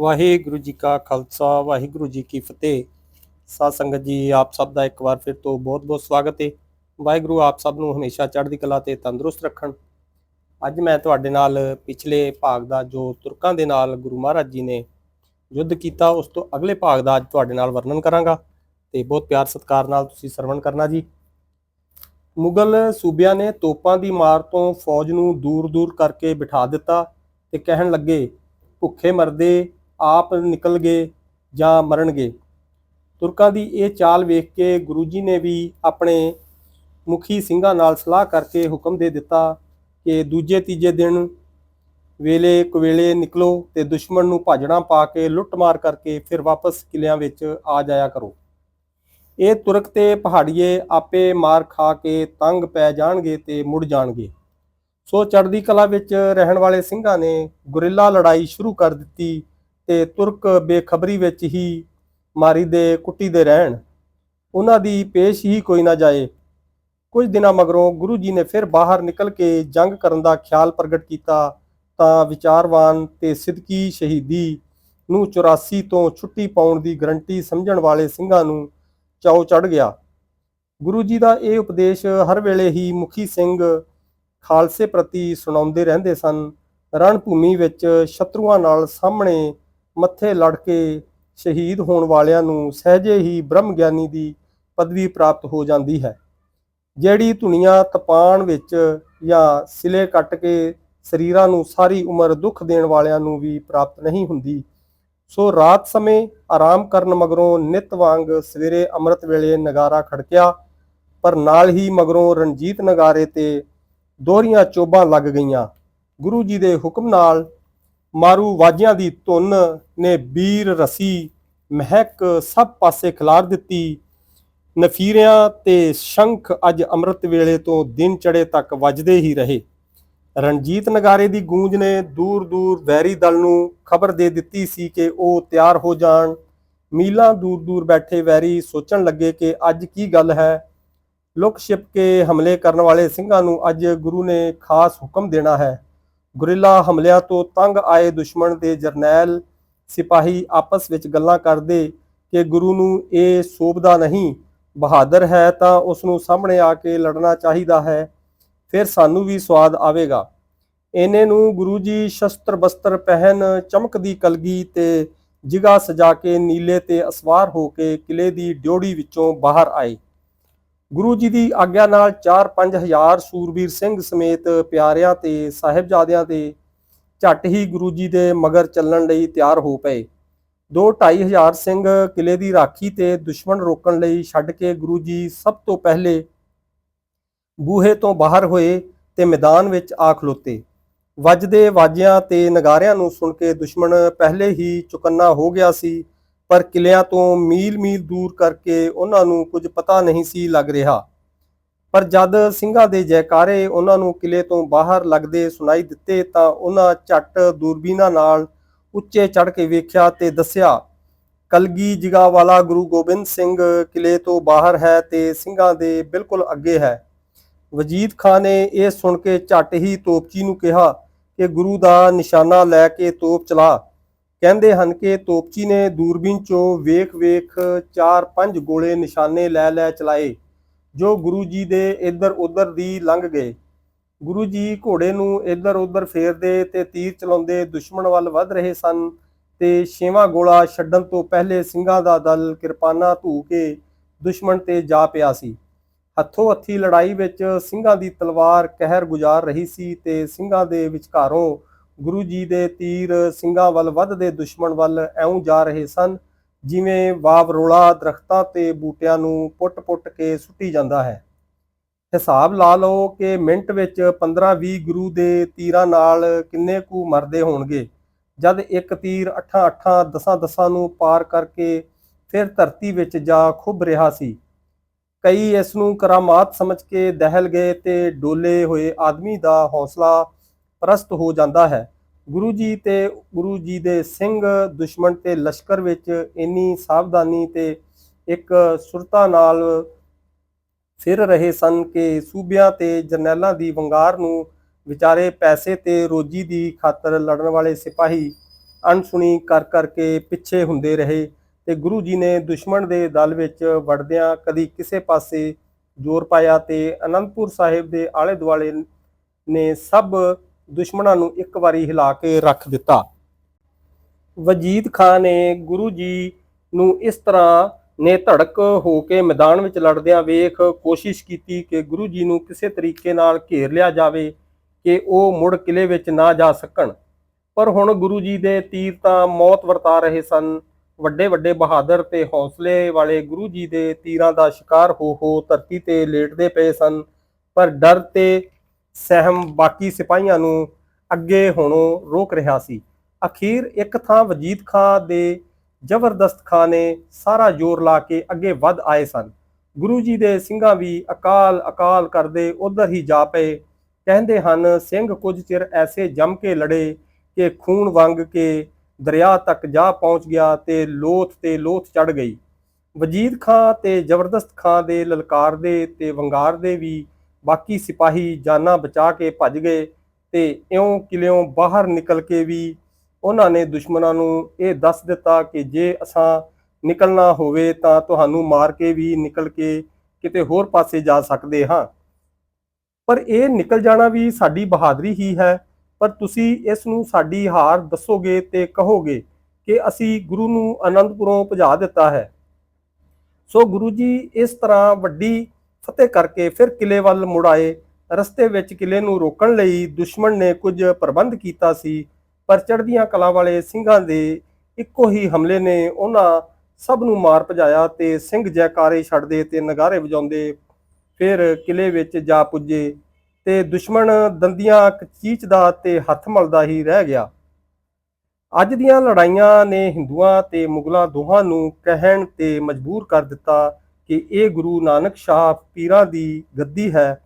ਵਾਹਿਗੁਰੂ ਜੀ ਕਾ ਖਾਲਸਾ, ਵਾਹਿਗੁਰੂ ਜੀ ਕੀ ਫਤਿਹ। ਸਾਧ ਸੰਗਤ ਜੀ, ਆਪ ਸਭ ਦਾ ਇੱਕ ਵਾਰ ਫਿਰ ਤੋਂ ਬਹੁਤ-ਬਹੁਤ ਸਵਾਗਤ ਹੈ ਵਾਹਿਗੁਰੂ ਆਪ ਸਭ ਨੂੰ ਹਮੇਸ਼ਾ ਚੜ੍ਹਦੀ ਕਲਾ ਤੇ ਤੰਦਰੁਸਤ ਰੱਖਣ। ਅੱਜ ਮੈਂ ਤੁਹਾਡੇ ਨਾਲ ਪਿਛਲੇ ਭਾਗ ਦਾ, ਜੋ ਤੁਰਕਾਂ ਦੇ ਨਾਲ ਗੁਰੂ ਮਹਾਰਾਜ ਜੀ ਨੇ ਯੁੱਧ ਕੀਤਾ, ਉਸ ਤੋਂ ਅਗਲੇ ਭਾਗ ਦਾ ਅੱਜ ਤੁਹਾਡੇ ਨਾਲ ਵਰਣਨ ਕਰਾਂਗਾ। ਤੇ ਬਹੁਤ ਪਿਆਰ ਸਤਿਕਾਰ ਨਾਲ ਤੁਸੀਂ ਸਰਵਣ ਕਰਨਾ ਜੀ। ਮੁਗਲ ਸੂਬਿਆਂ ਨੇ ਤੋਪਾਂ ਦੀ ਮਾਰ ਤੋਂ ਫੌਜ ਨੂੰ ਦੂਰ-ਦੂਰ ਕਰਕੇ ਬਿਠਾ ਦਿੱਤਾ ਤੇ ਕਹਿਣ ਲੱਗੇ, ਭੁੱਖੇ ਮਰਦੇ ਆਪ ਨਿਕਲ ਗਏ ਜਾਂ ਮਰਨਗੇ ਤੁਰਕਾਂ ਦੀ ਇਹ ਚਾਲ ਵੇਖ ਕੇ ਗੁਰੂ ਜੀ ਨੇ ਵੀ ਆਪਣੇ ਮੁਖੀ ਸਿੰਘਾਂ ਨਾਲ ਸਲਾਹ ਕਰਕੇ ਹੁਕਮ ਦੇ ਦਿੱਤਾ ਕਿ ਦੂਜੇ ਤੀਜੇ ਦਿਨ ਵੇਲੇ ਕੁਵੇਲੇ ਨਿਕਲੋ ਤੇ ਦੁਸ਼ਮਣ ਨੂੰ ਭਾਜਣਾ ਪਾ ਕੇ ਲੁੱਟਮਾਰ ਕਰਕੇ ਫਿਰ ਵਾਪਸ ਕਿਲਿਆਂ ਵਿੱਚ ਆ ਜਾਇਆ ਕਰੋ। ਇਹ ਤੁਰਕ ਤੇ ਪਹਾੜੀਏ ਆਪੇ ਮਾਰ ਖਾ ਕੇ ਤੰਗ ਪੈ ਜਾਣਗੇ ਤੇ ਮੁੜ ਜਾਣਗੇ। ਸੋ ਚੜ੍ਹਦੀ ਕਲਾ ਵਿੱਚ ਰਹਿਣ ਵਾਲੇ ਸਿੰਘਾਂ ਨੇ ਗੁਰਿੱਲਾ ਲੜਾਈ ਸ਼ੁਰੂ ਕਰ ਦਿੱਤੀ ਤੇ ਤੁਰਕ ਬੇਖਬਰੀ ਵਿੱਚ ਹੀ ਮਾਰੀ ਦੇ ਕੁੱਟੀ ਦੇ ਰਹਿਣ। ਉਹਨਾਂ ਦੀ ਪੇਸ਼ ਹੀ ਕੋਈ ਨਾ ਜਾਏ। ਕੁਝ ਦਿਨਾਂ ਮਗਰੋਂ ਗੁਰੂ ਜੀ ਨੇ ਫਿਰ ਬਾਹਰ ਨਿਕਲ ਕੇ ਜੰਗ ਕਰਨ ਦਾ ਖਿਆਲ ਪ੍ਰਗਟ ਕੀਤਾ ਤਾਂ ਵਿਚਾਰਵਾਨ ਤੇ ਸਿੱਧਕੀ ਸ਼ਹੀਦੀ ਨੂੰ 84 ਤੋਂ ਛੁੱਟੀ ਪਾਉਣ ਦੀ ਗਰੰਟੀ ਸਮਝਣ ਵਾਲੇ ਸਿੰਘਾਂ ਨੂੰ ਚਾਉ ਚੜ ਗਿਆ। ਗੁਰੂ ਜੀ ਦਾ ਇਹ ਉਪਦੇਸ਼ ਹਰ ਵੇਲੇ ਹੀ ਮੁਖੀ ਸਿੰਘ ਖਾਲਸੇ ਪ੍ਰਤੀ ਸੁਣਾਉਂਦੇ ਰਹਿੰਦੇ ਸਨ। ਰਣ ਭੂਮੀ ਵਿੱਚ ਸ਼ਤਰੂਆਂ ਨਾਲ ਸਾਹਮਣੇ ਮੱਥੇ ਲੜ ਕੇ ਸ਼ਹੀਦ ਹੋਣ ਵਾਲਿਆਂ ਨੂੰ ਸਹਿਜੇ ਹੀ ਬ੍ਰਹਮ ਗਿਆਨੀ ਦੀ ਪਦਵੀ ਪ੍ਰਾਪਤ ਹੋ ਜਾਂਦੀ ਹੈ। ਜਿਹੜੀ ਦੁਨੀਆ ਤਪਾਨ ਵਿੱਚ ਜਾਂ ਸਿਲੇ ਕੱਟ ਕੇ ਸਰੀਰਾਂ ਨੂੰ ਸਾਰੀ ਉਮਰ ਦੁੱਖ ਦੇਣ ਵਾਲਿਆਂ ਨੂੰ ਵੀ ਪ੍ਰਾਪਤ ਨਹੀਂ ਹੁੰਦੀ, ਸੋ ਰਾਤ ਸਮੇਂ ਆਰਾਮ ਕਰਨ ਮਗਰੋਂ ਨਿਤ ਵਾਂਗ ਸਵੇਰੇ ਅੰਮ੍ਰਿਤ ਵੇਲੇ ਨਗਾਰਾ ਖੜਕਿਆ, ਪਰ ਨਾਲ ਹੀ ਮਗਰੋਂ ਰਣਜੀਤ ਨਗਾਰੇ ਤੇ ਦੋਹਰੀਆਂ ਚੋਬਾਂ ਲੱਗ ਗਈਆਂ। ਗੁਰੂ ਜੀ ਦੇ ਹੁਕਮ ਨਾਲ ਮਾਰੂ ਵਾਜਿਆਂ ਦੀ ਧੁਨ ਨੇ ਬੀਰ ਰਸੀ ਮਹਿਕ ਸਭ ਪਾਸੇ ਖਿਲਾਰ ਦਿੱਤੀ। ਨਫੀਰਿਆਂ ਤੇ ਸ਼ੰਖ ਅੱਜ ਅੰਮ੍ਰਿਤ ਵੇਲੇ ਤੋਂ ਦਿਨ ਚੜੇ ਤੱਕ ਵੱਜਦੇ ਹੀ ਰਹੇ। ਰਣਜੀਤ ਨਗਾਰੇ ਦੀ ਗੂੰਜ ਨੇ ਦੂਰ ਦੂਰ ਵੈਰੀ ਦਲ ਨੂੰ ਖਬਰ ਦੇ ਦਿੱਤੀ ਸੀ ਕਿ ਉਹ ਤਿਆਰ ਹੋ ਜਾਣ। ਮੀਲਾਂ ਦੂਰ ਦੂਰ ਬੈਠੇ ਵੈਰੀ ਸੋਚਣ ਲੱਗੇ ਕਿ ਅੱਜ ਕੀ ਗੱਲ ਹੈ। ਲੁਕ ਛਿਪ ਕੇ ਹਮਲੇ ਕਰਨ ਵਾਲੇ ਸਿੰਘਾਂ ਨੂੰ ਅੱਜ ਗੁਰੂ ਨੇ ਖਾਸ ਹੁਕਮ ਦੇਣਾ ਹੈ। ਗੁਰਿੱਲਾ ਹਮਲਿਆਂ ਤੋਂ ਤੰਗ ਆਏ ਦੁਸ਼ਮਣ ਦੇ ਜਰਨੈਲ ਸਿਪਾਹੀ ਆਪਸ ਵਿੱਚ ਗੱਲਾਂ ਕਰਦੇ ਕਿ ਗੁਰੂ ਨੂੰ ਇਹ ਸੋਭਦਾ ਨਹੀਂ, ਬਹਾਦਰ ਹੈ ਤਾਂ ਉਸ ਨੂੰ ਸਾਹਮਣੇ ਆ ਕੇ ਲੜਨਾ ਚਾਹੀਦਾ ਹੈ, ਫਿਰ ਸਾਨੂੰ ਵੀ ਸਵਾਦ ਆਵੇਗਾ। ਇਹਨੇ ਨੂੰ ਗੁਰੂ ਜੀ ਸ਼ਸਤਰ ਬਸਤਰ ਪਹਿਨ ਚਮਕਦੀ ਕਲਗੀ ਤੇ ਜਿਗਾ ਸਜਾ ਕੇ ਨੀਲੇ ਤੇ ਅਸਵਾਰ ਹੋ ਕੇ ਕਿਲੇ ਦੀ ਡਿਉੜੀ ਵਿੱਚੋਂ ਬਾਹਰ ਆਏ। ਗੁਰੂ ਜੀ ਦੀ ਆਗਿਆ ਨਾਲ 4-5 ਹਜ਼ਾਰ ਸੂਰਬੀਰ ਸਿੰਘ ਸਮੇਤ ਪਿਆਰਿਆਂ ਤੇ ਸਾਹਿਬਜ਼ਾਦਿਆਂ ਤੇ ਝੱਟ ਹੀ ਗੁਰੂ ਜੀ ਦੇ ਮਗਰ ਚੱਲਣ ਲਈ ਤਿਆਰ ਹੋ ਪਏ। 2-2.5 ਹਜ਼ਾਰ ਸਿੰਘ ਕਿਲੇ ਦੀ ਰਾਖੀ ਤੇ ਦੁਸ਼ਮਣ ਰੋਕਣ ਲਈ ਛੱਡ ਕੇ ਗੁਰੂ ਜੀ ਸਭ ਤੋਂ ਪਹਿਲੇ ਬੂਹੇ ਤੋਂ ਬਾਹਰ ਹੋਏ ਤੇ ਮੈਦਾਨ ਵਿੱਚ ਆ ਖਲੋਤੇ। ਵੱਜਦੇ ਵਾਜਿਆਂ ਤੇ ਨਗਾਰਿਆਂ ਨੂੰ ਸੁਣ ਕੇ ਦੁਸ਼ਮਣ ਪਹਿਲੇ ਹੀ ਚੁਕੰਨਾ ਹੋ ਗਿਆ ਸੀ ਪਰ ਕਿਲਿਆਂ ਤੋਂ ਮੀਲ-ਮੀਲ ਦੂਰ ਕਰਕੇ ਉਹਨਾਂ ਨੂੰ ਕੁਝ ਪਤਾ ਨਹੀਂ ਸੀ ਲੱਗ ਰਿਹਾ। ਪਰ ਜਦ ਸਿੰਘਾਂ ਦੇ ਜੈਕਾਰੇ ਉਹਨਾਂ ਨੂੰ ਕਿਲੇ ਤੋਂ ਬਾਹਰ ਲੱਗਦੇ ਸੁਣਾਈ ਦਿੱਤੇ ਤਾਂ ਉਹਨਾਂ ਝੱਟ ਦੂਰਬੀਨਾਂ ਨਾਲ ਉੱਚੇ ਚੜ ਕੇ ਵੇਖਿਆ ਤੇ ਦੱਸਿਆ, ਕਲਗੀ ਜਿਗਾ ਵਾਲਾ ਗੁਰੂ ਗੋਬਿੰਦ ਸਿੰਘ ਕਿਲੇ ਤੋਂ ਬਾਹਰ ਹੈ ਤੇ ਸਿੰਘਾਂ ਦੇ ਬਿਲਕੁਲ ਅੱਗੇ ਹੈ। ਵਜੀਦ ਖਾਨ ਨੇ ਇਹ ਸੁਣ ਕੇ ਝੱਟ ਹੀ ਤੋਪਚੀ ਨੂੰ ਕਿਹਾ ਕਿ ਗੁਰੂ ਦਾ ਨਿਸ਼ਾਨਾ ਲੈ ਕੇ ਤੋਪ ਚਲਾ। ਕਹਿੰਦੇ ਹਨ ਕਿ ਤੋਪਚੀ ਨੇ ਦੂਰਬੀਨ ਚੋਂ ਵੇਖ-ਵੇਖ 4-5 ਗੋਲੇ ਨਿਸ਼ਾਨੇ ਲੈ ਲੈ ਚਲਾਏ, ਜੋ ਗੁਰੂ ਜੀ ਦੇ ਇੱਧਰ ਉੱਧਰ ਦੀ ਲੰਘ ਗਏ। ਗੁਰੂ ਜੀ ਘੋੜੇ ਨੂੰ ਇੱਧਰ ਉੱਧਰ ਫੇਰਦੇ ਤੇ ਤੀਰ ਚਲਾਉਂਦੇ ਦੁਸ਼ਮਣ ਵੱਲ ਵੱਧ ਰਹੇ ਸਨ ਤੇ ਛੇਵਾਂ ਗੋਲਾ ਛੱਡਣ ਤੋਂ ਪਹਿਲੇ ਸਿੰਘਾਂ ਦਾ ਦਲ ਕਿਰਪਾਨਾਂ ਧੂ ਕੇ ਦੁਸ਼ਮਣ ਤੇ ਜਾ ਪਿਆ ਸੀ। ਹੱਥੋਂ ਹੱਥੀ ਲੜਾਈ ਵਿੱਚ ਸਿੰਘਾਂ ਦੀ ਤਲਵਾਰ ਕਹਿਰ ਗੁਜ਼ਾਰ ਰਹੀ ਸੀ ਤੇ ਸਿੰਘਾਂ ਦੇ ਵਿਚਕਾਰੋਂ ਗੁਰੂ ਜੀ ਦੇ ਤੀਰ ਸਿੰਘਾਂ ਵੱਲ ਵੱਧਦੇ ਦੁਸ਼ਮਣ ਵੱਲ ਐਉਂ ਜਾ ਰਹੇ ਸਨ, ਜਿਵੇਂ ਵਾਵਰੋਲਾ ਦਰਖਤਾਂ ਤੇ ਬੂਟਿਆਂ ਨੂੰ ਪੁੱਟ-ਪੁੱਟ ਕੇ ਸੁੱਟੀ ਜਾਂਦਾ ਹੈ। ਹਿਸਾਬ ਲਾ ਲਓ ਕਿ ਮਿੰਟ ਵਿੱਚ 15-20 ਗੁਰੂ ਦੇ ਤੀਰਾਂ ਨਾਲ ਕਿੰਨੇ ਕੁ ਮਰਦੇ ਹੋਣਗੇ। ਜਦ ਇੱਕ ਤੀਰ 8-8 10-10 ਨੂੰ ਪਾਰ ਕਰਕੇ ਫਿਰ ਧਰਤੀ ਵਿੱਚ ਜਾ ਖੁੱਭ ਰਿਹਾ ਸੀ। ਕਈ ਇਸ ਨੂੰ ਕਰਾਮਾਤ ਸਮਝ ਕੇ ਦਹਿਲ ਗਏ ਤੇ ਡੋਲੇ ਹੋਏ ਆਦਮੀ ਦਾ ਹੌਸਲਾ ਪ੍ਰਸਤ ਹੋ ਜਾਂਦਾ ਹੈ। ਗੁਰੂ ਜੀ ਤੇ ਗੁਰੂ ਜੀ ਦੇ ਸਿੰਘ ਦੁਸ਼ਮਣ ਤੇ ਲਸ਼ਕਰ ਵਿੱਚ ਇੰਨੀ ਸਾਵਧਾਨੀ ਤੇ ਇੱਕ ਸੁਰਤਾ ਨਾਲ ਫਿਰ ਰਹੇ ਸਨ ਕਿ ਸੂਬਿਆਂ ਤੇ ਜਰਨੈਲਾਂ ਦੀ ਵੰਗਾਰ ਨੂੰ ਵਿਚਾਰੇ ਪੈਸੇ ਤੇ ਰੋਜੀ ਦੀ ਖਾਤਰ ਲੜਨ ਵਾਲੇ ਸਿਪਾਹੀ ਅਣਸੁਣੀ ਕਰ ਕਰਕੇ ਪਿੱਛੇ ਹੁੰਦੇ ਰਹੇ ਤੇ ਗੁਰੂ ਜੀ ਨੇ ਦੁਸ਼ਮਣ ਦੇ ਦਲ ਵਿੱਚ ਵੜਦਿਆਂ ਕਦੀ ਕਿਸੇ ਪਾਸੇ ਜ਼ੋਰ ਪਾਇਆ ਤੇ ਅਨੰਦਪੁਰ ਸਾਹਿਬ ਦੇ ਆਲੇ ਦੁਆਲੇ ਨੇ ਸਭ ਦੁਸ਼ਮਣਾਂ ਨੂੰ ਇੱਕ ਵਾਰੀ ਹਿਲਾ ਕੇ ਰੱਖ ਦਿੱਤਾ। ਵਜੀਦ ਖਾਨ ਨੇ ਗੁਰੂ ਜੀ ਨੂੰ ਇਸ ਤਰ੍ਹਾਂ ਨੇ ਧੜਕ ਹੋ ਕੇ ਮੈਦਾਨ ਵਿੱਚ ਲੜਦਿਆਂ ਵੇਖ ਕੋਸ਼ਿਸ਼ ਕੀਤੀ ਕਿ ਗੁਰੂ ਜੀ ਨੂੰ ਕਿਸੇ ਤਰੀਕੇ ਨਾਲ ਘੇਰ ਲਿਆ ਜਾਵੇ ਕਿ ਉਹ ਮੁੜ ਕਿਲੇ ਵਿੱਚ ਨਾ ਜਾ ਸਕਣ। ਪਰ ਹੁਣ ਗੁਰੂ ਜੀ ਦੇ ਤੀਰ ਤਾਂ ਮੌਤ ਵਰਤਾ ਰਹੇ ਸਨ। ਵੱਡੇ ਵੱਡੇ ਬਹਾਦਰ ਤੇ ਹੌਸਲੇ ਵਾਲੇ ਗੁਰੂ ਜੀ ਦੇ ਤੀਰਾਂ ਦਾ ਸ਼ਿਕਾਰ ਹੋ ਹੋ ਧਰਤੀ ਤੇ ਲੇਟਦੇ ਪਏ ਸਨ। ਪਰ ਡਰ ਤੇ ਸਹਿਮ ਬਾਕੀ ਸਿਪਾਹੀਆਂ ਨੂੰ ਅੱਗੇ ਹੋਣੋਂ ਰੋਕ ਰਿਹਾ ਸੀ। ਅਖੀਰ ਇੱਕ ਥਾਂ ਵਜੀਦ ਖਾਨ ਦੇ ਜ਼ਬਰਦਸਤ ਖਾਨ ਨੇ ਸਾਰਾ ਜ਼ੋਰ ਲਾ ਕੇ ਅੱਗੇ ਵੱਧ ਆਏ ਸਨ। ਗੁਰੂ ਜੀ ਦੇ ਸਿੰਘਾਂ ਵੀ ਅਕਾਲ ਅਕਾਲ ਕਰਦੇ ਉਧਰ ਹੀ ਜਾ ਪਏ। ਕਹਿੰਦੇ ਹਨ, ਸਿੰਘ ਕੁਝ ਚਿਰ ਐਸੇ ਜੰਮ ਕੇ ਲੜੇ ਕਿ ਖੂਨ ਵੰਗ ਕੇ ਦਰਿਆ ਤੱਕ ਜਾ ਪਹੁੰਚ ਗਿਆ ਤੇ ਲੋਥ ਤੇ ਲੋਥ ਚੜ ਗਈ। ਵਜੀਦ ਖਾਂ ਤੇ ਜ਼ਬਰਦਸਤ ਖਾਂ ਦੇ ਲਲਕਾਰ ਦੇ ਤੇ ਵੰਗਾਰ ਦੇ ਵੀ ਬਾਕੀ ਸਿਪਾਹੀ ਜਾਨਾਂ ਬਚਾ ਕੇ ਭੱਜ ਗਏ ਤੇ ਇਉਂ ਕਿਲਿਓਂ ਬਾਹਰ ਨਿਕਲ ਕੇ ਵੀ ਉਹਨਾਂ ਨੇ ਦੁਸ਼ਮਣਾਂ ਨੂੰ ਇਹ ਦੱਸ ਦਿੱਤਾ ਕਿ ਜੇ ਅਸਾਂ ਨਿਕਲਣਾ ਹੋਵੇ ਤਾਂ ਤੁਹਾਨੂੰ ਮਾਰ ਕੇ ਵੀ ਨਿਕਲ ਕੇ ਕਿਤੇ ਹੋਰ ਪਾਸੇ ਜਾ ਸਕਦੇ ਹਾਂ। ਪਰ ਇਹ ਨਿਕਲ ਜਾਣਾ ਵੀ ਸਾਡੀ ਬਹਾਦਰੀ ਹੀ ਹੈ, ਪਰ ਤੁਸੀਂ ਇਸ ਨੂੰ ਸਾਡੀ ਹਾਰ ਦੱਸੋਗੇ ਤੇ ਕਹੋਗੇ ਕਿ ਅਸੀਂ ਗੁਰੂ ਨੂੰ ਆਨੰਦਪੁਰੋਂ ਭਜਾ ਦਿੱਤਾ ਹੈ। ਸੋ ਗੁਰੂ ਜੀ ਇਸ ਤਰ੍ਹਾਂ ਵੱਡੀ ਫਤਿਹ ਕਰਕੇ ਫਿਰ ਕਿਲੇ ਵੱਲ ਮੁੜ ਆਏ। ਰਸਤੇ ਵਿੱਚ ਕਿਲੇ ਨੂੰ ਰੋਕਣ ਲਈ ਦੁਸ਼ਮਣ ਨੇ ਕੁਝ ਪ੍ਰਬੰਧ ਕੀਤਾ ਸੀ, ਪਰ ਚੜ੍ਹਦੀਆਂ ਕਲਾਂ ਵਾਲੇ ਸਿੰਘਾਂ ਦੇ ਇੱਕੋ ਹੀ ਹਮਲੇ ਨੇ ਉਹਨਾਂ ਸਭ ਨੂੰ ਮਾਰ ਭਜਾਇਆ ਤੇ ਸਿੰਘ ਜੈਕਾਰੇ ਛੱਡਦੇ ਤੇ ਨਗਾਰੇ ਵਜਾਉਂਦੇ ਫਿਰ ਕਿਲੇ ਵਿੱਚ ਜਾ ਪੁੱਜੇ ਤੇ ਦੁਸ਼ਮਣ ਦੰਦੀਆਂ ਕਚੀਚਦਾ ਤੇ ਹੱਥ ਮਲਦਾ ਹੀ ਰਹਿ ਗਿਆ। ਅੱਜ ਦੀਆਂ ਲੜਾਈਆਂ ਨੇ ਹਿੰਦੂਆਂ ਤੇ ਮੁਗਲਾਂ ਦੋਹਾਂ ਨੂੰ ਕਹਿਣ ਤੇ ਮਜਬੂਰ ਕਰ ਦਿੱਤਾ ਕਿ ਇਹ ਗੁਰੂ ਨਾਨਕ ਸ਼ਾਹ ਪੀਰਾਂ ਦੀ ਗੱਦੀ ਹੈ।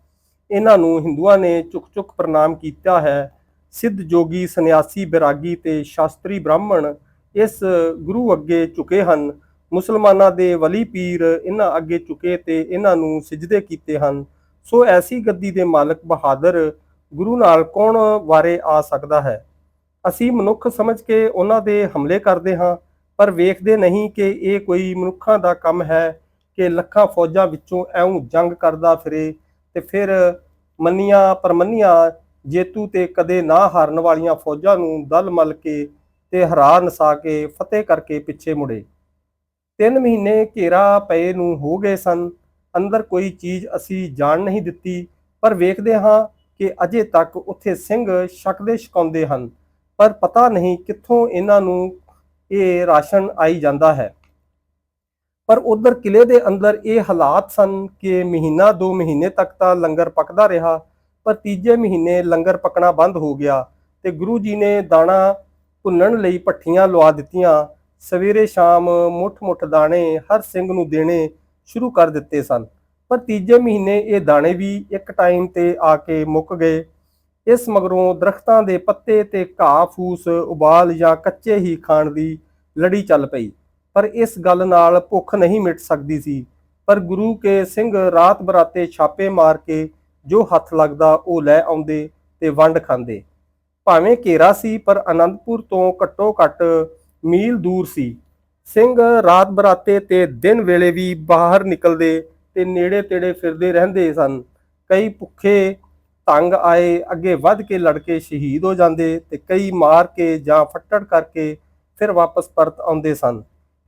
ਇਹਨਾਂ ਨੂੰ ਹਿੰਦੂਆਂ ਨੇ ਚੁੱਕ-ਚੁੱਕ ਪ੍ਰਣਾਮ ਕੀਤਾ ਹੈ। ਸਿੱਧ ਜੋਗੀ ਸੰਨਿਆਸੀ ਬਿਰਾਗੀ ਤੇ ਸ਼ਾਸਤਰੀ ਬ੍ਰਾਹਮਣ ਇਸ ਗੁਰੂ ਅੱਗੇ ਝੁਕੇ ਹਨ। ਮੁਸਲਮਾਨਾਂ ਦੇ ਵਲੀ ਪੀਰ ਇਹਨਾਂ ਅੱਗੇ ਝੁਕੇ ਤੇ ਇਹਨਾਂ ਨੂੰ ਸਿਜਦੇ ਕੀਤੇ ਹਨ। ਸੋ ਐਸੀ ਗੱਦੀ ਦੇ ਮਾਲਕ ਬਹਾਦਰ ਗੁਰੂ ਨਾਲ ਕੌਣ ਵਾਰੇ ਆ ਸਕਦਾ ਹੈ? ਅਸੀਂ ਮਨੁੱਖ ਸਮਝ ਕੇ ਉਹਨਾਂ ਦੇ ਹਮਲੇ ਕਰਦੇ ਹਾਂ, ਪਰ ਵੇਖਦੇ ਨਹੀਂ ਕਿ ਇਹ ਕੋਈ ਮਨੁੱਖਾਂ ਦਾ ਕੰਮ ਹੈ ਕਿ ਲੱਖਾਂ ਫੌਜਾਂ ਵਿੱਚੋਂ ਐਉਂ ਜੰਗ ਕਰਦਾ ਫਿਰੇ ਤੇ ਫਿਰ ਮੰਨੀਆਂ ਪਰਮੰਨੀਆਂ ਜੇਤੂ ਤੇ ਕਦੇ ਨਾ ਹਾਰਨ ਵਾਲੀਆਂ ਫੌਜਾਂ ਨੂੰ ਦਲ ਮਲ ਕੇ ਤੇ ਹਰਾ ਨਸਾ ਕੇ ਫਤਿਹ ਕਰਕੇ ਪਿੱਛੇ ਮੁੜੇ। ਤਿੰਨ ਮਹੀਨੇ ਘੇਰਾ ਪਏ ਨੂੰ ਹੋ ਗਏ ਸਨ। ਅੰਦਰ ਕੋਈ ਚੀਜ਼ ਅਸੀਂ ਜਾਣ ਨਹੀਂ ਦਿੱਤੀ, ਪਰ ਵੇਖਦੇ ਹਾਂ ਕਿ ਅਜੇ ਤੱਕ ਉੱਥੇ ਸਿੰਘ ਛਕਦੇ ਛਕਾਉਂਦੇ ਹਨ। ਪਰ ਪਤਾ ਨਹੀਂ ਕਿੱਥੋਂ ਇਹਨਾਂ ਨੂੰ ਇਹ ਰਾਸ਼ਨ ਆਈ ਜਾਂਦਾ ਹੈ। ਪਰ ਉਧਰ ਕਿਲੇ ਦੇ ਅੰਦਰ ਇਹ ਹਾਲਾਤ ਸਨ ਕਿ ਮਹੀਨਾ, ਦੋ ਮਹੀਨੇ ਤੱਕ ਤਾਂ ਲੰਗਰ ਪੱਕਦਾ ਰਿਹਾ, ਪਰ ਤੀਜੇ ਮਹੀਨੇ ਲੰਗਰ ਪੱਕਣਾ ਬੰਦ ਹੋ ਗਿਆ ਤੇ ਗੁਰੂ ਜੀ ਨੇ ਦਾਣਾ ਭੁੰਨਣ ਲਈ ਪੱਠੀਆਂ ਲਵਾ ਦਿੱਤੀਆਂ। ਸਵੇਰੇ ਸ਼ਾਮ ਮੁੱਠ-ਮੁੱਠ ਦਾਣੇ ਹਰ ਸਿੰਘ ਨੂੰ ਦੇਣੇ ਸ਼ੁਰੂ ਕਰ ਦਿੱਤੇ ਸਨ। ਪਰ ਤੀਜੇ ਮਹੀਨੇ ਇਹ ਦਾਣੇ ਵੀ ਇੱਕ ਟਾਈਮ ਤੇ ਆ ਕੇ ਮੁੱਕ ਗਏ। ਇਸ ਮਗਰੋਂ ਦਰਖਤਾਂ ਦੇ ਪੱਤੇ ਤੇ ਘਾਹ ਫੂਸ ਉਬਾਲ ਜਾਂ ਕੱਚੇ ਹੀ ਖਾਣ ਦੀ ਲੜੀ ਚੱਲ ਪਈ। ਪਰ ਇਸ ਗੱਲ ਨਾਲ ਭੁੱਖ ਨਹੀਂ ਮਿਟ ਸਕਦੀ ਸੀ। ਪਰ ਗੁਰੂ ਕੇ ਸਿੰਘ ਰਾਤ ਬਰਾਤੇ ਛਾਪੇ ਮਾਰ ਕੇ ਜੋ ਹੱਥ ਲੱਗਦਾ ਉਹ ਲੈ ਆਉਂਦੇ ਤੇ ਵੰਡ ਖਾਂਦੇ। ਭਾਵੇਂ ਘੇਰਾ ਸੀ, ਪਰ ਅਨੰਦਪੁਰ ਤੋਂ ਘੱਟੋ ਘੱਟ ਮੀਲ ਦੂਰ ਸੀ। ਸਿੰਘ ਰਾਤ ਬਰਾਤੇ ਤੇ ਦਿਨ ਵੇਲੇ ਵੀ ਬਾਹਰ ਨਿਕਲਦੇ ਤੇ ਨੇੜੇ ਤੇੜੇ ਫਿਰਦੇ ਰਹਿੰਦੇ ਸਨ। ਕਈ ਭੁੱਖੇ ਤੰਗ ਆਏ, ਅੱਗੇ ਵੱਧ ਕੇ ਲੜਕੇ ਸ਼ਹੀਦ ਹੋ ਜਾਂਦੇ ਤੇ ਕਈ ਮਾਰ ਕੇ ਜਾਂ ਫੱਟੜ ਕਰਕੇ ਫਿਰ ਵਾਪਸ ਪਰਤ ਆਉਂਦੇ ਸਨ।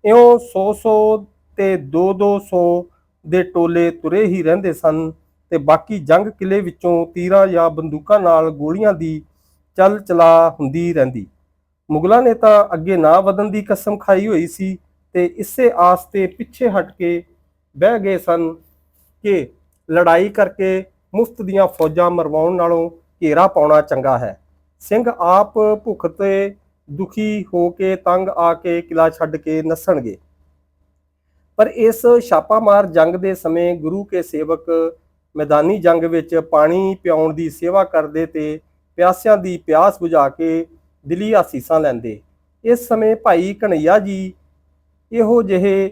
ਇਉਂ 100-100 ਤੇ 2-200 ਦੇ ਟੋਲੇ ਤੁਰੇ ਹੀ ਰਹਿੰਦੇ ਸਨ ਤੇ ਬਾਕੀ ਜੰਗ ਕਿਲੇ ਵਿੱਚੋਂ ਤੀਰਾਂ ਜਾਂ ਬੰਦੂਕਾਂ ਨਾਲ ਗੋਲੀਆਂ ਦੀ ਚੱਲ ਚਲਾ ਹੁੰਦੀ ਰਹਿੰਦੀ। ਮੁਗਲਾਂ ਨੇ ਤਾਂ ਅੱਗੇ ਨਾ ਵਧਣ ਦੀ ਕਸਮ ਖਾਈ ਹੋਈ ਸੀ ਤੇ ਇਸੇ ਆਸ ਤੇ ਪਿੱਛੇ ਹਟ ਕੇ ਬਹਿ ਗਏ ਸਨ ਕਿ ਲੜਾਈ ਕਰਕੇ ਮੁਫਤ ਦੀਆਂ ਫੌਜਾਂ ਮਰਵਾਉਣ ਨਾਲੋਂ ਘੇਰਾ ਪਾਉਣਾ ਚੰਗਾ ਹੈ। ਸਿੰਘ ਆਪ ਭੁੱਖ ਤੇ ਦੁਖੀ ਹੋ ਕੇ, ਤੰਗ ਆ ਕੇ ਕਿਲਾ ਛੱਡ ਕੇ ਨਸਣਗੇ। ਪਰ ਇਸ ਛਾਪਾਮਾਰ ਜੰਗ ਦੇ ਸਮੇਂ ਗੁਰੂ ਕੇ ਸੇਵਕ ਮੈਦਾਨੀ ਜੰਗ ਵਿੱਚ ਪਾਣੀ ਪਿਆਉਣ ਦੀ ਸੇਵਾ ਕਰਦੇ ਤੇ ਪਿਆਸਿਆਂ ਦੀ ਪਿਆਸ ਬੁਝਾ ਕੇ ਦਿਲੀ ਆਸੀਸਾਂ ਲੈਂਦੇ। ਇਸ ਸਮੇਂ ਭਾਈ ਕਨਈਆ ਜੀ ਇਹੋ ਜਿਹੇ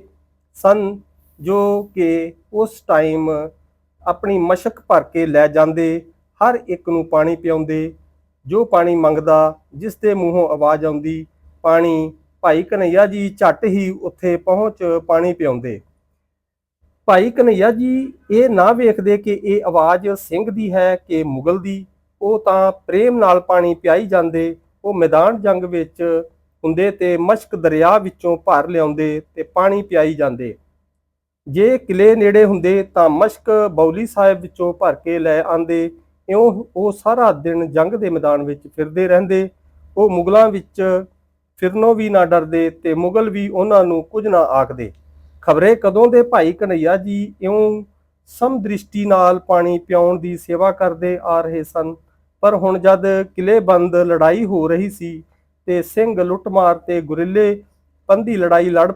ਸਨ ਜੋ ਕਿ ਉਸ ਟਾਈਮ ਆਪਣੀ ਮਸ਼ਕ ਭਰ ਕੇ ਲੈ ਜਾਂਦੇ, ਹਰ ਇੱਕ ਨੂੰ ਪਾਣੀ ਪਿਆਉਂਦੇ ਜੋ ਪਾਣੀ ਮੰਗਦਾ, ਜਿਸ ਦੇ ਮੂੰਹੋਂ ਆਵਾਜ਼ ਆਉਂਦੀ, ਪਾਣੀ ਭਾਈ ਕਨਈਆ ਜੀ ਝੱਟ ਹੀ ਉੱਥੇ ਪਹੁੰਚ ਪਾਣੀ ਪਿਆਉਂਦੇ। ਭਾਈ ਕਨਈਆ ਜੀ, ਇਹ ਨਾ ਵੇਖਦੇ ਕਿ ਇਹ ਆਵਾਜ਼ ਸਿੰਘ ਦੀ ਹੈ ਕਿ ਮੁਗਲ ਦੀ? ਉਹ ਤਾਂ ਪ੍ਰੇਮ ਨਾਲ ਪਾਣੀ ਪਿਆਈ ਜਾਂਦੇ, ਉਹ ਮੈਦਾਨ ਜੰਗ ਵਿੱਚ ਹੁੰਦੇ ਤੇ ਮਸ਼ਕ ਦਰਿਆ ਵਿੱਚੋਂ ਭਰ ਲਿਆਉਂਦੇ ਤੇ ਪਾਣੀ ਪਿਆਈ ਜਾਂਦੇ। ਜੇ ਕਿਲੇ ਨੇੜੇ ਹੁੰਦੇ ਤਾਂ ਮਸ਼ਕ ਬੌਲੀ ਸਾਹਿਬ ਵਿੱਚੋਂ ਭਰ ਕੇ ਲੈ ਆਂਦੇ ਇਉਂ ਉਹ ਸਾਰਾ ਦਿਨ ਜੰਗ ਦੇ ਮੈਦਾਨ ਵਿੱਚ ਫਿਰਦੇ ਰਹਿੰਦੇ, ਉਹ ਮੁਗਲਾਂ ਵਿੱਚ ਫਿਰਨੋਂ ਵੀ ਨਾ ਡਰਦੇ ਤੇ ਮੁਗਲ ਵੀ ਉਹਨਾਂ ਨੂੰ ਕੁਝ ਨਾ ਆਖਦੇ। ਖਬਰੇ ਕਦੋਂ ਦੇ ਭਾਈ ਕਨਈਆ ਜੀ ਇਉਂ ਸਮਦ੍ਰਿਸ਼ਟੀ ਨਾਲ ਪਾਣੀ ਪਿਆਉਣ ਦੀ ਸੇਵਾ ਕਰਦੇ ਆ ਰਹੇ ਸਨ, ਪਰ ਹੁਣ ਜਦ ਕਿਲੇ ਲੜਾਈ ਹੋ ਰਹੀ ਸੀ ਤੇ ਸਿੰਘ ਲੁੱਟਮਾਰ ਤੇ ਗੁਰਿੱਲੇ ਪੰਦੀ ਲੜਾਈ ਲੜ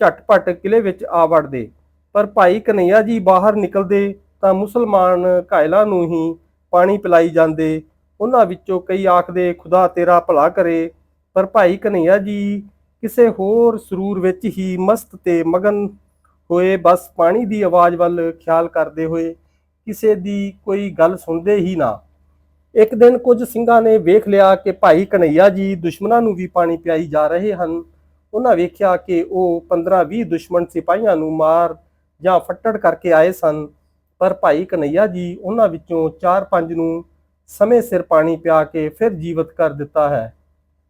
ਝਟਪਟ ਕਿਲੇ ਵਿੱਚ ਆ ਵੜਦੇ, ਪਰ ਭਾਈ ਕਨਈਆ ਜੀ ਬਾਹਰ ਨਿਕਲਦੇ ਤਾਂ ਮੁਸਲਮਾਨ ਘਾਇਲਾਂ ਨੂੰ ਹੀ ਪਾਣੀ ਪਿਲਾਈ ਜਾਂਦੇ। ਉਹਨਾਂ ਵਿੱਚੋਂ ਕਈ ਆਖਦੇ, ਖੁਦਾ ਤੇਰਾ ਭਲਾ ਕਰੇ। ਪਰ ਭਾਈ ਕਨਈਆ ਜੀ ਕਿਸੇ ਹੋਰ ਸਰੂਰ ਵਿੱਚ ਹੀ ਮਸਤ ਤੇ ਮਗਨ ਹੋਏ, ਬਸ ਪਾਣੀ ਦੀ ਆਵਾਜ਼ ਵੱਲ ਖਿਆਲ ਕਰਦੇ ਹੋਏ ਕਿਸੇ ਦੀ ਕੋਈ ਗੱਲ ਸੁਣਦੇ ਹੀ ਨਾ। ਇੱਕ ਦਿਨ ਕੁਝ ਸਿੰਘਾਂ ਨੇ ਵੇਖ ਲਿਆ ਕਿ ਭਾਈ ਕਨਈਆ ਜੀ ਦੁਸ਼ਮਣਾਂ ਨੂੰ ਵੀ ਪਾਣੀ ਪਿਆਈ ਜਾ ਰਹੇ ਹਨ। ਉਹਨਾਂ ਵੇਖਿਆ ਕਿ ਉਹ 15-20 ਦੁਸ਼ਮਣ ਸਿਪਾਹੀਆਂ ਨੂੰ ਮਾਰ ਜਾਂ ਫੱਟੜ ਕਰਕੇ ਆਏ ਸਨ। ਪਰ ਭਾਈ ਕਨਈਆ ਜੀ ਉਹਨਾਂ ਵਿੱਚੋਂ 4-5 ਨੂੰ ਸਮੇਂ ਸਿਰ ਪਾਣੀ ਪਿਆ ਕੇ ਫਿਰ ਜੀਵਤ ਕਰ ਦਿੱਤਾ ਹੈ।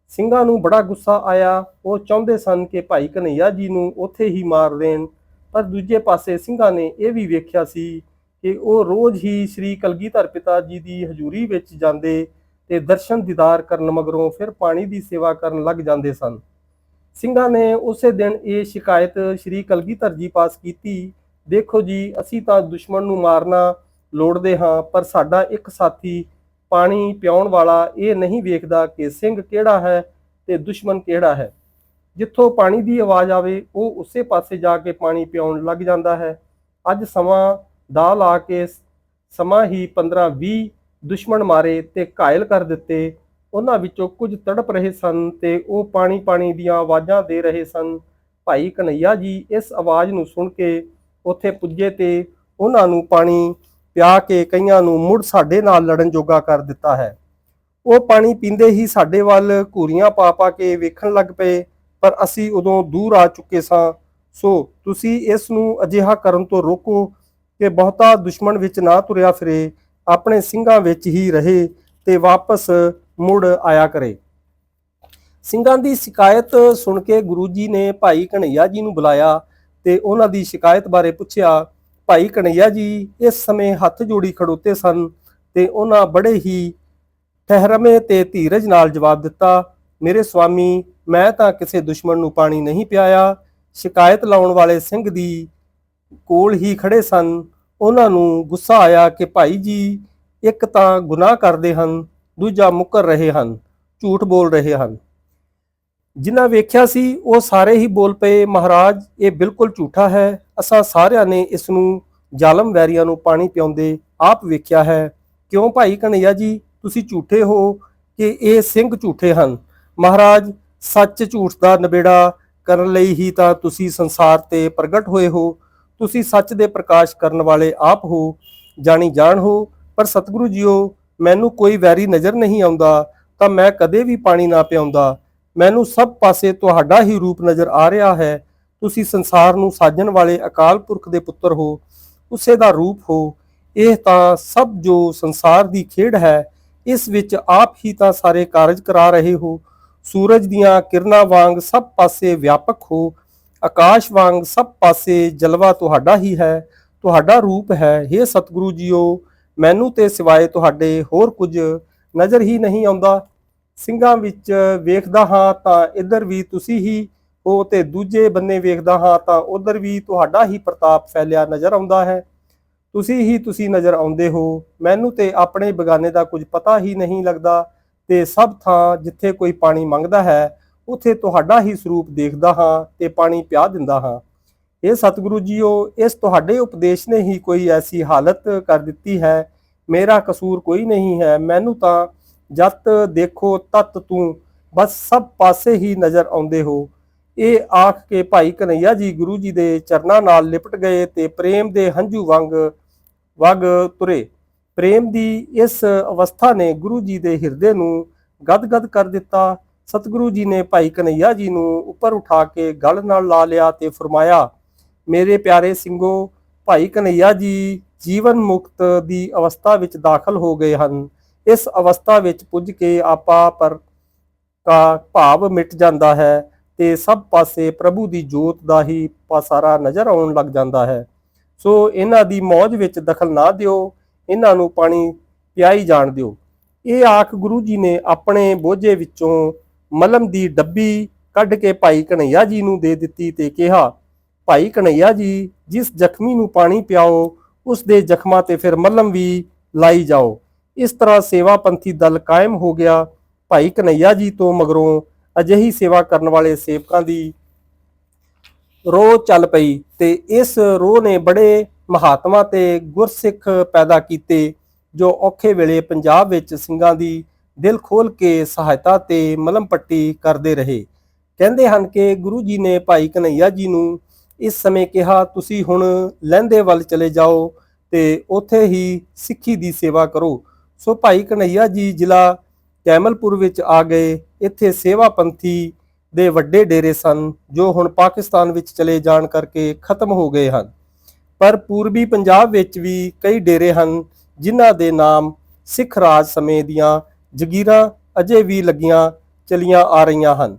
ਸਿੰਘਾਂ ਨੂੰ ਬੜਾ ਗੁੱਸਾ ਆਇਆ। ਉਹ ਚਾਹੁੰਦੇ ਸਨ ਕਿ ਭਾਈ ਕਨਈਆ ਜੀ ਨੂੰ ਉੱਥੇ ਹੀ ਮਾਰ ਦੇਣ। ਪਰ ਦੂਜੇ ਪਾਸੇ ਸਿੰਘਾਂ ਨੇ ਇਹ ਵੀ ਵੇਖਿਆ ਸੀ ਕਿ ਉਹ ਰੋਜ਼ ਹੀ ਸ੍ਰੀ ਕਲਗੀਧਰ ਪਿਤਾ ਜੀ ਦੀ ਹਜ਼ੂਰੀ ਵਿੱਚ ਜਾਂਦੇ ਤੇ ਦਰਸ਼ਨ ਦੀਦਾਰ ਕਰਨ ਮਗਰੋਂ ਫਿਰ ਪਾਣੀ ਦੀ ਸੇਵਾ ਕਰਨ ਲੱਗ ਜਾਂਦੇ ਸਨ। ਸਿੰਘਾਂ ਨੇ ਉਸੇ ਦਿਨ ਇਹ ਸ਼ਿਕਾਇਤ ਸ੍ਰੀ ਕਲਗੀਧਰ ਜੀ ਪਾਸ ਕੀਤੀ ਦੇਖੋ ਜੀ, ਅਸੀਂ ਤਾਂ ਦੁਸ਼ਮਣ ਨੂੰ ਮਾਰਨਾ ਲੋੜਦੇ ਹਾਂ, ਪਰ ਸਾਡਾ ਇੱਕ ਸਾਥੀ ਪਾਣੀ ਪਿਆਉਣ ਵਾਲਾ ਇਹ ਨਹੀਂ ਵੇਖਦਾ ਕਿ ਸਿੰਘ ਕਿਹੜਾ ਹੈ ਤੇ ਦੁਸ਼ਮਣ ਕਿਹੜਾ ਹੈ। ਜਿੱਥੋਂ ਪਾਣੀ ਦੀ ਆਵਾਜ਼ ਆਵੇ, ਉਹ ਉਸੇ ਪਾਸੇ ਜਾ ਕੇ ਪਾਣੀ ਪਿਆਉਣ ਲੱਗ ਜਾਂਦਾ ਹੈ। ਅੱਜ ਸਮਾਂ ਦਾ ਲਾ ਕੇ ਸਮਾਂ ਹੀ 15-20 ਦੁਸ਼ਮਣ ਮਾਰੇ ਤੇ ਘਾਇਲ ਕਰ ਦਿੱਤੇ। ਉਹਨਾਂ ਵਿੱਚੋਂ ਕੁਝ ਤੜਪ ਰਹੇ ਸਨ ਤੇ ਉਹ ਪਾਣੀ ਪਾਣੀ ਦੀਆਂ ਆਵਾਜ਼ਾਂ ਦੇ ਰਹੇ ਸਨ। ਭਾਈ ਕਨਈਆ ਜੀ, ਇਸ ਆਵਾਜ਼ ਨੂੰ ਸੁਣ ਕੇ ਉੱਥੇ ਪੁੱਜੇ ਤੇ ਉਹਨਾਂ ਨੂੰ ਪਾਣੀ ਪਿਆ ਕੇ ਕਈਆਂ ਨੂੰ ਮੁੜ ਸਾਡੇ ਨਾਲ ਲੜਨ ਜੋਗਾ ਕਰ ਦਿੱਤਾ ਹੈ। ਉਹ ਪਾਣੀ ਪੀਂਦੇ ਹੀ ਸਾਡੇ ਵੱਲ ਘੂਰੀਆਂ ਪਾ ਪਾ ਕੇ ਵੇਖਣ ਲੱਗ ਪਏ, ਪਰ ਅਸੀਂ ਉਦੋਂ ਦੂਰ ਆ ਚੁੱਕੇ ਸਾਂ। ਸੋ ਤੁਸੀਂ ਇਸ ਨੂੰ ਅਜਿਹਾ ਕਰਨ ਤੋਂ ਰੋਕੋ ਕਿ ਬਹੁਤਾ ਦੁਸ਼ਮਣ ਵਿੱਚ ਨਾ ਤੁਰਿਆ ਫਿਰੇ, ਆਪਣੇ ਸਿੰਘਾਂ ਵਿੱਚ ਹੀ ਰਹੇ ਤੇ ਵਾਪਸ ਮੁੜ ਆਇਆ ਕਰੇ। ਸਿੰਘਾਂ ਦੀ ਸ਼ਿਕਾਇਤ ਸੁਣ ਕੇ ਗੁਰੂ ਜੀ ਨੇ ਭਾਈ ਕਨਈਆ ਜੀ ਨੂੰ ਬੁਲਾਇਆ ਤੇ ਉਹਨਾਂ ਦੀ ਸ਼ਿਕਾਇਤ ਬਾਰੇ ਪੁੱਛਿਆ, ਭਾਈ ਕਨਈਆ ਜੀ, ਇਸ ਸਮੇਂ ਹੱਥ ਜੋੜੀ ਖੜੋਤੇ ਸਨ ਤੇ ਉਹਨਾਂ ਬੜੇ ਹੀ ਠਹਿਰਮੇ ਤੇ ਧੀਰਜ ਨਾਲ ਜਵਾਬ ਦਿੱਤਾ, ਮੇਰੇ ਸਵਾਮੀ, ਮੈਂ ਤਾਂ ਕਿਸੇ ਦੁਸ਼ਮਣ ਨੂੰ ਪਾਣੀ ਨਹੀਂ ਪਿਆਇਆ। ਸ਼ਿਕਾਇਤ ਲਾਉਣ ਵਾਲੇ ਸਿੰਘ ਦੀ ਕੋਲ ਹੀ ਖੜੇ ਸਨ। ਉਹਨਾਂ ਨੂੰ ਗੁੱਸਾ ਆਇਆ ਕਿ ਭਾਈ ਜੀ, ਇੱਕ ਤਾਂ ਗੁਨਾਹ ਕਰਦੇ ਹਨ, ਦੂਜਾ ਮੁਕਰ ਰਹੇ ਹਨ, ਝੂਠ ਬੋਲ ਰਹੇ ਹਨ। ਜਿਨ੍ਹਾਂ ਵੇਖਿਆ ਸੀ, ਉਹ ਸਾਰੇ ਹੀ ਬੋਲ ਪਏ, ਮਹਾਰਾਜ, ਇਹ ਬਿਲਕੁਲ ਝੂਠਾ ਹੈ। ਅਸਾਂ ਸਾਰਿਆਂ ਨੇ ਇਸ ਨੂੰ ਜ਼ਾਲਮ ਵੈਰੀਆਂ ਨੂੰ ਪਾਣੀ ਪਿਆਉਂਦੇ ਆਪ ਵੇਖਿਆ ਹੈ। ਕਿਉਂ ਭਾਈ ਕਨਈਆ ਜੀ, ਤੁਸੀਂ ਝੂਠੇ ਹੋ ਕਿ ਇਹ ਸਿੰਘ ਝੂਠੇ ਹਨ? ਮਹਾਰਾਜ, ਸੱਚ ਝੂਠ ਦਾ ਨਿਬੇੜਾ ਕਰਨ ਲਈ ਹੀ ਤਾਂ ਤੁਸੀਂ ਸੰਸਾਰ ਤੇ ਪ੍ਰਗਟ ਹੋਏ ਹੋ। ਤੁਸੀਂ ਸੱਚ ਦੇ ਪ੍ਰਕਾਸ਼ ਕਰਨ ਵਾਲੇ ਆਪ ਹੋ, ਜਾਣੀ ਜਾਣ ਹੋ। ਪਰ ਸਤਿਗੁਰੂ ਜੀਓ, ਮੈਨੂੰ ਕੋਈ ਵੈਰੀ ਨਜ਼ਰ ਨਹੀਂ ਆਉਂਦਾ, ਤਾਂ ਮੈਂ ਕਦੇ ਵੀ ਪਾਣੀ ਨਾ ਪਿਆਉਂਦਾ। ਮੈਨੂੰ ਸਭ ਪਾਸੇ ਤੁਹਾਡਾ ਹੀ ਰੂਪ ਨਜ਼ਰ ਆ ਰਿਹਾ ਹੈ। ਤੁਸੀਂ ਸੰਸਾਰ ਨੂੰ ਸਾਜਣ ਵਾਲੇ ਅਕਾਲ ਪੁਰਖ ਦੇ ਪੁੱਤਰ ਹੋ, ਉਸੇ ਦਾ ਰੂਪ ਹੋ। ਇਹ ਤਾਂ ਸਭ ਜੋ ਸੰਸਾਰ ਦੀ ਖੇਡ ਹੈ, ਇਸ ਵਿੱਚ ਆਪ ਹੀ ਤਾਂ ਸਾਰੇ ਕਾਰਜ ਕਰਾ ਰਹੇ ਹੋ। ਸੂਰਜ ਦੀਆਂ ਕਿਰਨਾਂ ਵਾਂਗ ਸਭ ਪਾਸੇ ਵਿਆਪਕ ਹੋ। ਆਕਾਸ਼ ਵਾਂਗ ਸਭ ਪਾਸੇ ਜਲਵਾ ਤੁਹਾਡਾ ਹੀ ਹੈ, ਤੁਹਾਡਾ ਰੂਪ ਹੈ। हे ਸਤਿਗੁਰੂ ਜੀਓ, ਮੈਨੂੰ ਤੇ ਸਿਵਾਏ ਤੁਹਾਡੇ ਹੋਰ ਕੁਝ ਨਜ਼ਰ ਹੀ ਨਹੀਂ ਆਉਂਦਾ। ਸਿੰਘਾਂ ਵਿੱਚ ਵੇਖਦਾ ਹਾਂ ਤਾਂ ਇੱਧਰ ਵੀ ਤੁਸੀਂ ਹੀ ਹੋ ਤੇ ਦੂਜੇ ਬੰਨੇ ਵੇਖਦਾ ਹਾਂ ਤਾਂ ਉਧਰ ਵੀ ਤੁਹਾਡਾ ਹੀ ਪ੍ਰਤਾਪ ਫੈਲਿਆ ਨਜ਼ਰ ਆਉਂਦਾ ਹੈ। ਤੁਸੀਂ ਹੀ ਤੁਸੀਂ ਨਜ਼ਰ ਆਉਂਦੇ ਹੋ। ਮੈਨੂੰ ਤੇ ਆਪਣੇ ਬਗਾਨੇ ਦਾ ਕੁਝ ਪਤਾ ਹੀ ਨਹੀਂ ਲੱਗਦਾ ਤੇ ਸਭ ਥਾਂ ਜਿੱਥੇ ਕੋਈ ਪਾਣੀ ਮੰਗਦਾ ਹੈ, ਉਥੇ ਤੁਹਾਡਾ ਹੀ ਸਰੂਪ ਦੇਖਦਾ ਹਾਂ ਤੇ ਪਾਣੀ ਪਿਆ ਦਿੰਦਾ ਹਾਂ। ਇਹ ਸਤਿਗੁਰੂ ਜੀਓ, ਇਸ ਤੁਹਾਡੇ ਉਪਦੇਸ਼ ਨੇ ਹੀ ਕੋਈ ਐਸੀ ਹਾਲਤ ਕਰ ਦਿੱਤੀ ਹੈ। ਮੇਰਾ ਕਸੂਰ ਕੋਈ ਨਹੀਂ ਹੈ। ਮੈਨੂੰ ਤਾਂ ਜਤ ਦੇਖੋ ਤਤ ਤੂੰ, ਬਸ ਸਭ ਪਾਸੇ ਹੀ ਨਜ਼ਰ ਆਉਂਦੇ ਹੋ। ਇਹ ਆਖ ਕੇ ਭਾਈ ਕਨਈਆ ਜੀ ਗੁਰੂ ਜੀ ਦੇ ਚਰਨਾਂ ਨਾਲ ਲਿਪਟ ਗਏ ਤੇ ਪ੍ਰੇਮ ਦੇ ਹੰਝੂ ਵਾਂਗ ਵਗ ਤੁਰੇ। ਪ੍ਰੇਮ ਦੀ ਇਸ ਅਵਸਥਾ ਨੇ ਗੁਰੂ ਜੀ ਦੇ ਹਿਰਦੇ ਨੂੰ ਗਦਗਦ ਕਰ ਦਿੱਤਾ। ਸਤਿਗੁਰੂ ਜੀ ਨੇ ਭਾਈ ਕਨਈਆ ਜੀ ਨੂੰ ਉੱਪਰ ਉਠਾ ਕੇ ਗਲ ਨਾਲ ਲਾ ਲਿਆ ਤੇ ਫਰਮਾਇਆ, ਮੇਰੇ ਪਿਆਰੇ ਸਿੰਘੋ, ਭਾਈ ਕਨਈਆ ਜੀ ਜੀਵਨ ਮੁਕਤ ਦੀ ਅਵਸਥਾ ਵਿੱਚ ਦਾਖਲ ਹੋ ਗਏ ਹਨ। ਇਸ ਅਵਸਥਾ ਵਿੱਚ ਪੁੱਜ ਕੇ ਆਪਾ ਪਰ ਕਾ ਭਾਵ ਮਿਟ ਜਾਂਦਾ ਹੈ ਤੇ ਸਭ ਪਾਸੇ ਪ੍ਰਭੂ ਦੀ ਜੋਤ ਦਾ ਹੀ ਪਾਸਾਰਾ ਨਜ਼ਰ ਆਉਣ ਲੱਗ ਜਾਂਦਾ ਹੈ। ਸੋ ਇਹਨਾਂ ਦੀ ਮੌਜ ਵਿੱਚ ਦਖਲ ਨਾ ਦਿਓ, ਇਹਨਾਂ ਨੂੰ ਪਾਣੀ ਪਿਆਈ ਜਾਣ ਦਿਓ। ਇਹ ਆਖ ਗੁਰੂ ਜੀ ਨੇ ਆਪਣੇ ਬੋਝੇ ਵਿੱਚੋਂ ਮਲਮ ਦੀ ਡੱਬੀ ਕੱਢ ਕੇ ਭਾਈ ਕਨਈਆ ਜੀ ਨੂੰ ਦੇ ਦਿੱਤੀ ਤੇ ਕਿਹਾ, ਭਾਈ ਕਨਈਆ ਜੀ, ਜਿਸ ਜ਼ਖਮੀ ਨੂੰ ਪਾਣੀ ਪਿਆਓ, ਉਸ ਦੇ ਜ਼ਖਮਾਂ ਤੇ ਫਿਰ ਮਲਮ ਵੀ ਲਾਈ ਜਾਓ। ਇਸ ਤਰ੍ਹਾਂ ਸੇਵਾ ਪੰਥੀ ਦਲ ਕਾਇਮ ਹੋ ਗਿਆ। ਭਾਈ ਕਨਈਆ ਜੀ ਤੋਂ ਮਗਰੋਂ ਅਜਿਹੀ ਸੇਵਾ ਕਰਨ ਵਾਲੇ ਸੇਵਕਾਂ ਦੀ ਰੋਹ ਚੱਲ ਪਈ ਤੇ ਇਸ ਰੋਹ ਨੇ ਬੜੇ ਮਹਾਤਮਾ ਤੇ ਗੁਰਸਿੱਖ ਪੈਦਾ ਕੀਤੇ, ਜੋ ਔਖੇ ਵੇਲੇ ਪੰਜਾਬ ਵਿੱਚ ਸਿੰਘਾਂ ਦੀ ਦਿਲ ਖੋਲ ਕੇ ਸਹਾਇਤਾ ਤੇ ਮਲਮ ਪੱਟੀ ਕਰਦੇ ਰਹੇ। ਕਹਿੰਦੇ ਹਨ ਕਿ ਗੁਰੂ ਜੀ ਨੇ ਭਾਈ ਕਨਈਆ ਜੀ ਨੂੰ ਇਸ ਸਮੇਂ ਕਿਹਾ, ਤੁਸੀਂ ਹੁਣ ਲਹਿੰਦੇ ਵੱਲ ਚਲੇ ਜਾਓ ਤੇ ਉੱਥੇ ਹੀ ਸਿੱਖੀ ਦੀ ਸੇਵਾ ਕਰੋ। ਸੋ ਭਾਈ ਕਨਈਆ ਜੀ ਜ਼ਿਲ੍ਹਾ ਕੈਮਲਪੁਰ ਵਿੱਚ ਆ ਗਏ। ਇੱਥੇ ਸੇਵਾ ਪੰਥੀ ਦੇ ਵੱਡੇ ਡੇਰੇ ਸਨ, ਜੋ ਹੁਣ ਪਾਕਿਸਤਾਨ ਵਿੱਚ ਚਲੇ ਜਾਣ ਕਰਕੇ ਖਤਮ ਹੋ ਗਏ ਹਨ। ਪਰ ਪੂਰਬੀ ਪੰਜਾਬ ਵਿੱਚ ਵੀ ਕਈ ਡੇਰੇ ਹਨ, ਜਿਨ੍ਹਾਂ ਦੇ ਨਾਮ ਸਿੱਖ ਰਾਜ ਸਮੇਂ ਦੀਆਂ ਜਗੀਰਾਂ ਅਜੇ ਵੀ ਲੱਗੀਆਂ, ਚਲੀਆਂ ਆ ਰਹੀਆਂ ਹਨ।